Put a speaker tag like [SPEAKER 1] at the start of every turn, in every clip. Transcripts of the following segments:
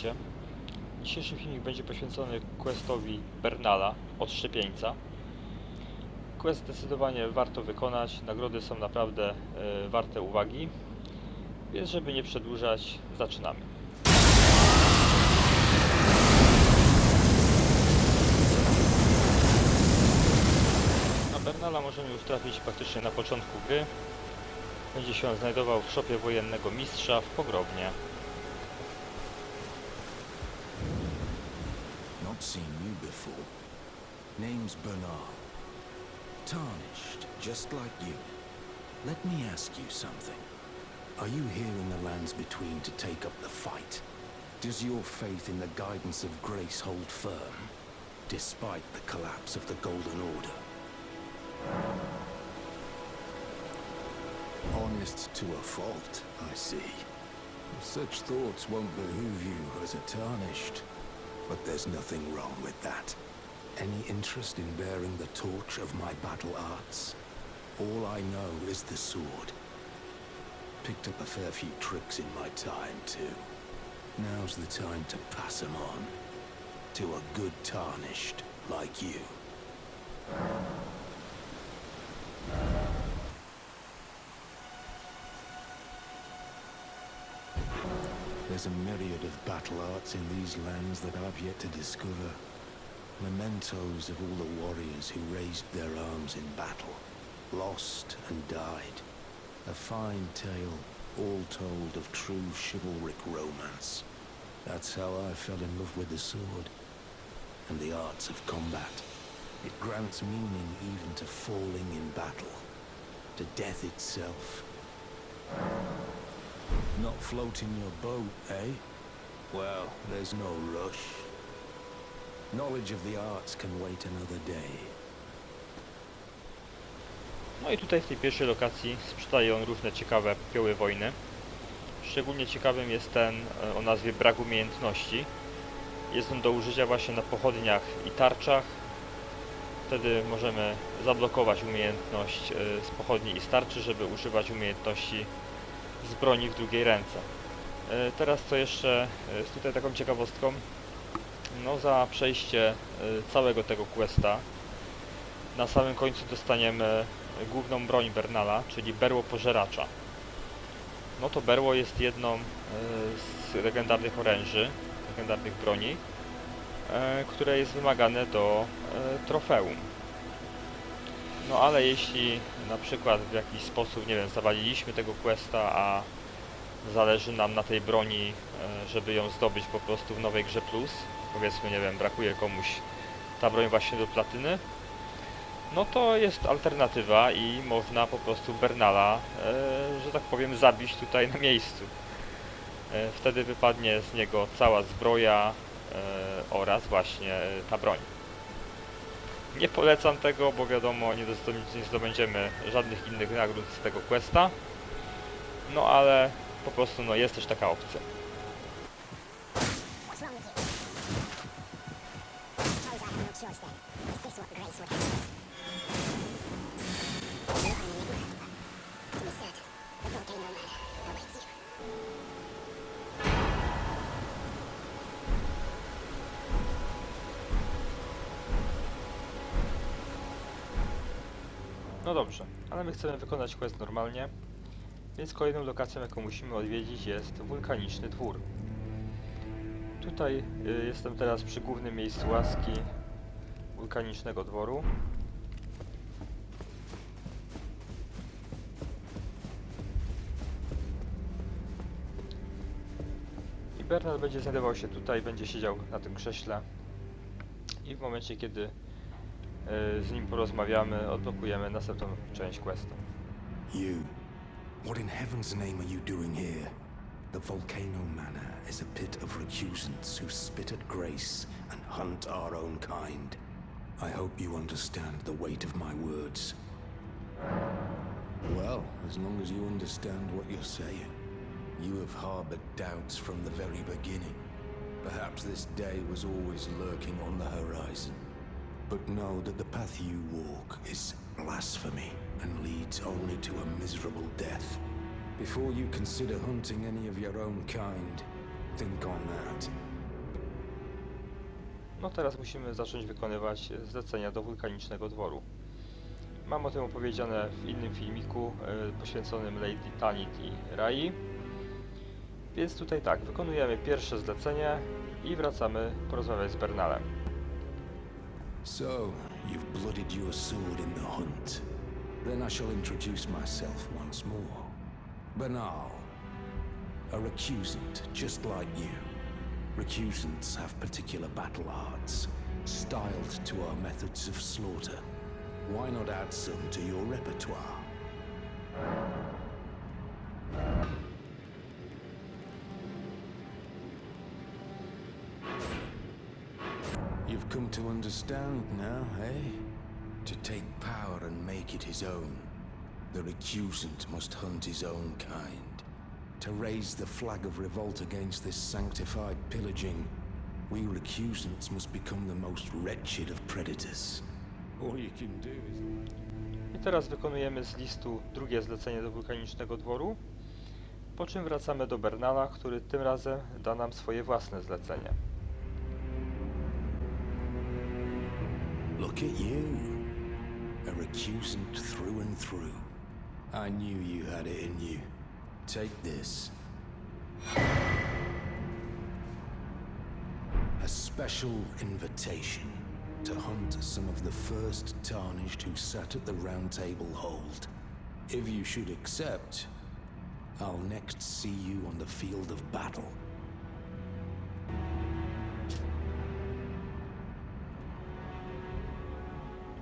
[SPEAKER 1] witajcie. Dzisiejszy filmik będzie poświęcony questowi Bernala od Szczepieńca. Quest zdecydowanie warto wykonać, nagrody są naprawdę e, warte uwagi, więc żeby nie przedłużać, zaczynamy. Na Bernala możemy już trafić praktycznie na początku gry. Będzie się on znajdował w szopie wojennego mistrza w Pogrobnie.
[SPEAKER 2] Seen you before. Name's Bernard. Tarnished, just like you. Let me ask you something. Are you here in the lands between to take up the fight? Does your faith in the guidance of grace hold firm, despite the collapse of the Golden Order? Honest to a fault, I see. Such thoughts won't behoove you as a tarnished. But there's nothing wrong with that. Any interest in bearing the torch of my battle arts? All I know is the sword. Picked up a fair few tricks in my time, too. Now's the time to pass 'em on. To a good tarnished like you. There's a myriad of battle arts in these lands that I've yet to discover. Mementos of all the warriors who raised their arms in battle, lost and died. A fine tale, all told of true chivalric romance. That's how I fell in love with the sword and the arts of combat. It grants meaning even to falling in battle, to death itself. Not floating your boat, eh? Well, there's no rush. Knowledge of the arts can wait another day.
[SPEAKER 1] No i tutaj w tej pierwszej lokacji sprzedaje on różne ciekawe pioły wojny. Szczególnie ciekawym jest ten e, o nazwie brak umiejętności. Jest on do użycia właśnie na pochodniach i tarczach. Wtedy możemy zablokować umiejętność e, z pochodni i z tarczy, żeby używać umiejętności z broni w drugiej ręce. E, Teraz co jeszcze jest tutaj taką ciekawostką. No za przejście e, całego tego questa na samym końcu dostaniemy główną broń Bernala, czyli berło pożeracza. No to berło jest jedną e, z legendarnych oręży, legendarnych broni, które jest wymagane do trofeum. No ale jeśli na przykład w jakiś sposób, nie wiem, zawaliliśmy tego questa, a zależy nam na tej broni, e, żeby ją zdobyć po prostu w nowej grze plus, powiedzmy, nie wiem, brakuje komuś ta broń właśnie do platyny, no to jest alternatywa i można po prostu Bernala, e, że tak powiem, zabić tutaj na miejscu. E, wtedy wypadnie z niego cała zbroja oraz właśnie ta broń. Nie polecam tego, bo wiadomo, nie, zdobędziemy żadnych innych nagród z tego questa. No ale po prostu no, jest też taka opcja.
[SPEAKER 3] No
[SPEAKER 1] dobrze, ale my chcemy wykonać quest normalnie, więc kolejną lokacją, jaką musimy odwiedzić jest wulkaniczny dwór. Tutaj y, jestem teraz przy głównym miejscu łaski wulkanicznego dworu. I Bernard będzie znajdował się tutaj, będzie siedział na tym krześle i w momencie, kiedy z nim porozmawiamy, odblokujemy następną część questa.
[SPEAKER 2] You. What in heaven's name are you doing here? The Volcano Manor is a pit of recusants who spit at grace and hunt our own kind. I hope you understand the weight of my words. Well, as long as you understand what you're saying. You have harbored doubts from the very beginning. Perhaps this day was always lurking on the horizon. But know that the path you walk is blasphemy and leads only to a miserable death. Before you consider hunting any of your own kind, think on that.
[SPEAKER 1] No teraz musimy zacząć wykonywać zlecenia do wulkanicznego dworu. Mam o tym opowiedziane w innym filmiku e, poświęconym Lady Tanit i Rai. Więc tutaj tak, wykonujemy pierwsze zlecenie i wracamy porozmawiać z Bernalem.
[SPEAKER 2] So, you've blooded your sword in the hunt. Then I shall introduce myself once more. Banal. a recusant just like you. Recusants have particular battle arts, styled to our methods of slaughter. Why not add some to your repertoire? Come to understand now, eh? To take power and make it his own. The recusant must hunt his own kind. To raise the flag of revolt against this sanctified pillaging, we recusants must become the most wretched of predators. All you can do is.
[SPEAKER 1] I teraz wykonujemy z listu drugie zlecenie do wulkanicznego dworu, po czym wracamy do Bernala, który tym razem da nam swoje własne zlecenie.
[SPEAKER 2] Look at you. A recusant through and through. I knew you had it in you. Take this. A special invitation to hunt some of the first tarnished who sat at the round table hold. If you should accept, I'll next see you on the field of battle.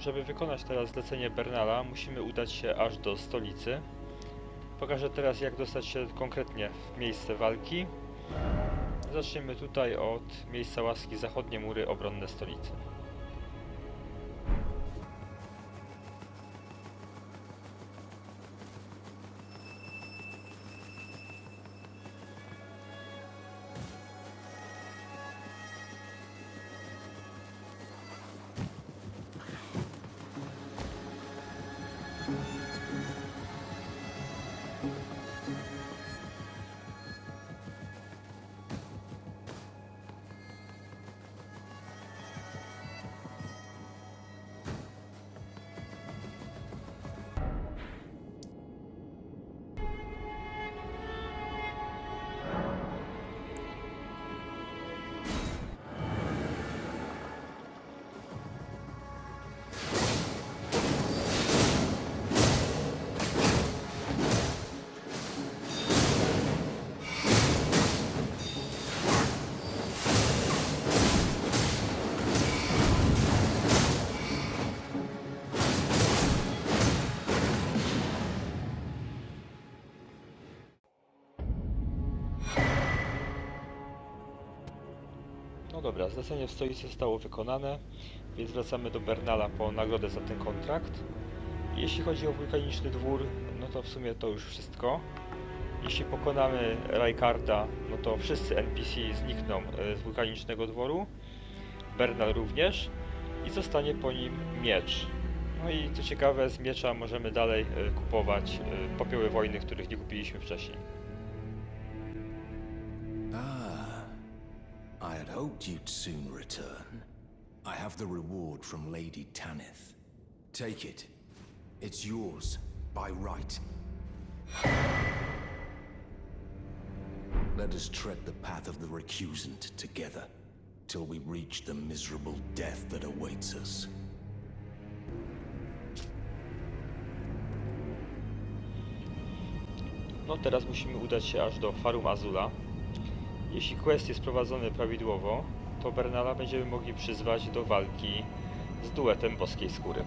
[SPEAKER 1] Żeby wykonać teraz zlecenie Bernala, musimy udać się aż do stolicy. Pokażę teraz, jak dostać się konkretnie w miejsce walki. Zaczniemy tutaj od miejsca łaski zachodnie mury obronne stolicy. No dobra, zlecenie w stolicy zostało wykonane, więc wracamy do Bernala po nagrodę za ten kontrakt. Jeśli chodzi o wulkaniczny dwór, no to w sumie to już wszystko. Jeśli pokonamy Rajkarda, no to wszyscy NPC znikną e, z wulkanicznego dworu. Bernal również. I zostanie po nim miecz. No i co ciekawe, z miecza możemy dalej e, kupować e, popioły wojny, których nie kupiliśmy wcześniej.
[SPEAKER 2] Hoped you'd soon return. I have the reward from Lady Tanith. Take it. It's yours, by right. Let us tread the path of the recusant together, till we reach the miserable death that awaits us.
[SPEAKER 1] No teraz musimy udać się aż do Farum Azula. Jeśli quest jest prowadzony prawidłowo, to Bernala będziemy mogli przyzwać do walki z duetem boskiej skóry.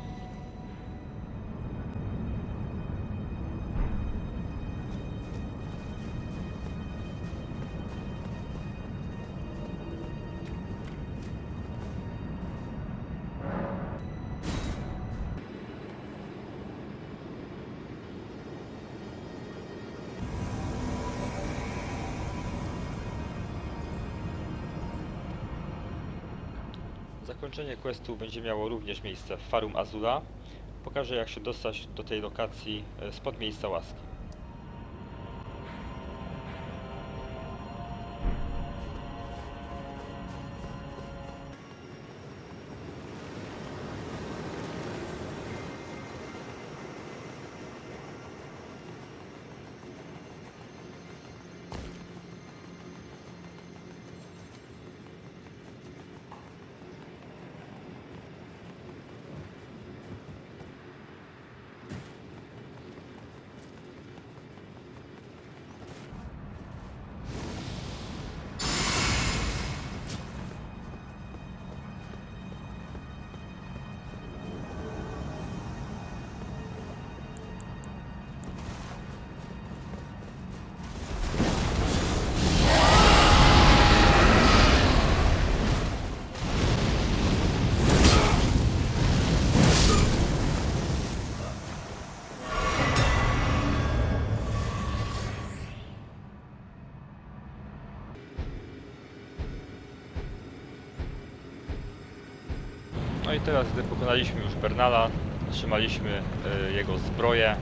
[SPEAKER 1] Zakończenie questu będzie miało również miejsce w Farum Azula. Pokażę jak się dostać do tej lokacji e, spod miejsca łaski. No i teraz, gdy pokonaliśmy już Bernala, otrzymaliśmy y, jego zbroję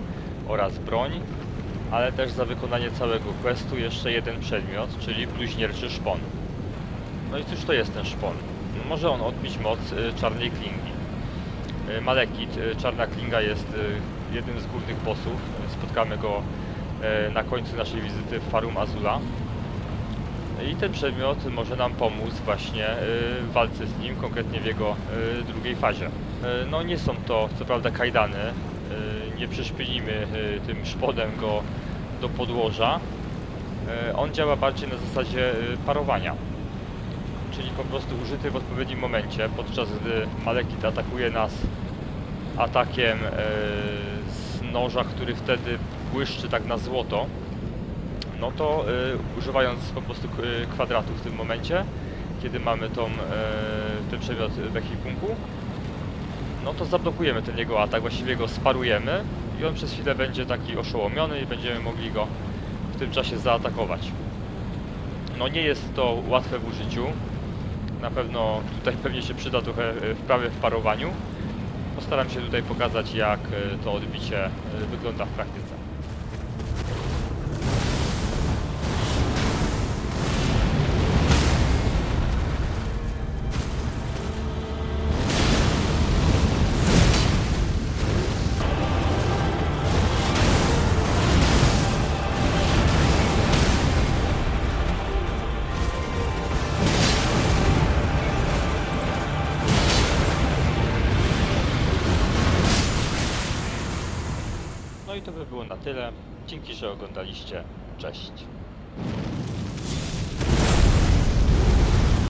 [SPEAKER 1] oraz broń, ale też za wykonanie całego questu jeszcze jeden przedmiot, czyli bluźnierczy szpon. No i cóż to jest ten szpon? No może on odbić moc y, czarnej klingi. Y, Malekit, czarna klinga jest jednym z głównych bossów. Spotkamy go na końcu naszej wizyty w Farum Azula. I ten przedmiot może nam pomóc właśnie y, w walce z nim, konkretnie w jego y, drugiej fazie. Y, No nie są to co prawda kajdany, nie przyszpilimy tym szpodem go do podłoża. On działa bardziej na zasadzie parowania, czyli po prostu użyty w odpowiednim momencie, podczas gdy Malekit atakuje nas atakiem z noża, który wtedy błyszczy tak na złoto no to y, używając po prostu y, kwadratu w tym momencie, kiedy mamy tą, y, ten przedmiot w ekwipunku, no to zablokujemy ten jego atak, właściwie go sparujemy i on przez chwilę będzie taki oszołomiony i będziemy mogli go w tym czasie zaatakować. No nie jest to łatwe w użyciu, na pewno tutaj pewnie się przyda trochę wprawy w parowaniu. Postaram się tutaj pokazać jak to odbicie wygląda w praktyce. I to by było na tyle. Dzięki, że oglądaliście. Cześć.